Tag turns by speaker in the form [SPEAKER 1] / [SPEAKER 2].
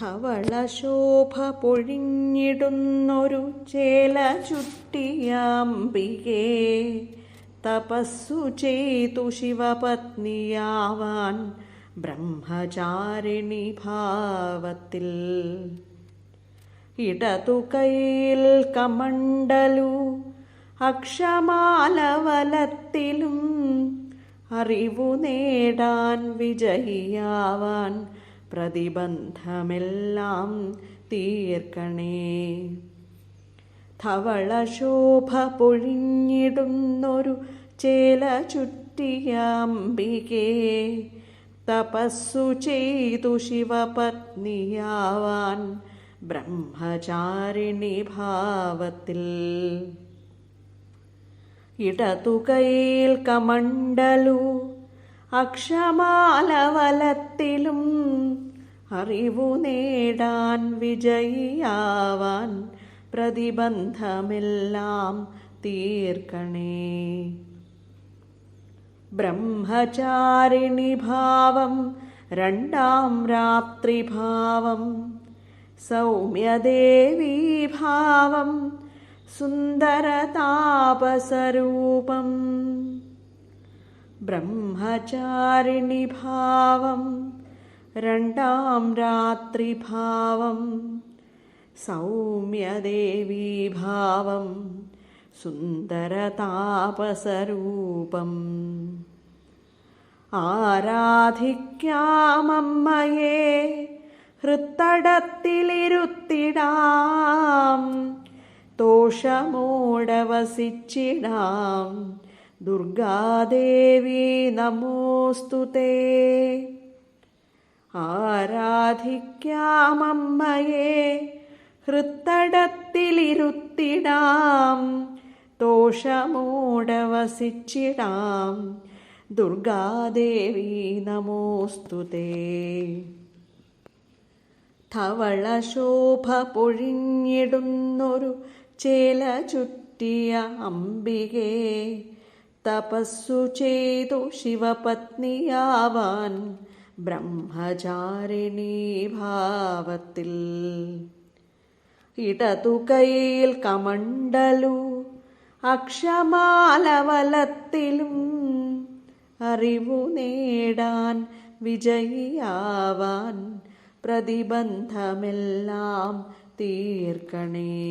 [SPEAKER 1] ധവള ശോഭ പൊഴിഞ്ഞിടുന്നൊരു ചേല ചുട്ടിയാമ്പികേ തപസ്സു ചെയ്തു ശിവപത്നിയാവാൻ ബ്രഹ്മചാരിണി ഭാവത്തിൽ. ഇടതു കൈയിൽ കമണ്ടലു അക്ഷമാലവലത്തിലും അറിവു നേടാൻ വിജയിയാവാൻ പ്രതിബന്ധമെല്ലാം തീർക്കണേ. ധവള ശോഭ പൊഴിഞ്ഞിടുന്നൊരു ചേല ചുറ്റിയാംബികേ തപസ്സു ചെയ്തു ശിവപത്നിയാവാൻ ബ്രഹ്മചാരിണി ഭാവത്തിൽ. ഇടതുകയിൽ കമണ്ടലു അക്ഷമാലവലത്തിലും അറിവു നേടാൻ വിജയിയാവാൻ പ്രതിബന്ധമെല്ലാം തീർക്കണേ. ബ്രഹ്മചാരിണി ഭാവം രണ്ടാം രാത്രിഭാവം സൗമ്യദേവീ ഭാവം സുന്ദരതാപസരൂപം ബ്രഹ്മചാരിണി ഭാവം രണ്ടാം രാത്രിഭാവം സൗമ്യദേവീ ഭാവം സുന്ദരതാപസരൂപം. ആരാധിക്കാമമ്മയെ ഹൃത്തടത്തിലിരുത്തിടാം തോഷമോടെ ദുർഗാദേവി നമോസ്തുതേ ആരാധിക്കാമമ്മയെ ഹൃത്തടത്തിലിരുത്തിടാം തോഷമൂടവസിച്ചിടാം ദുർഗാദേവി നമോസ്തുതേ തവള ശോഭ പൊഴിഞ്ഞിടുന്നൊരു ചേല ചുറ്റിയ അംബികേ തപസ്സു ചെയ്തു ശിവപത്നിയാവാൻ ബ്രഹ്മചാരിണീ ഭാവത്തിൽ. ഇടതു കൈയിൽ കമണ്ടലു അക്ഷമാലവലത്തിലും അറിവു നേടാൻ വിജയിയാവാൻ പ്രതിബന്ധമെല്ലാം തീർക്കണേ.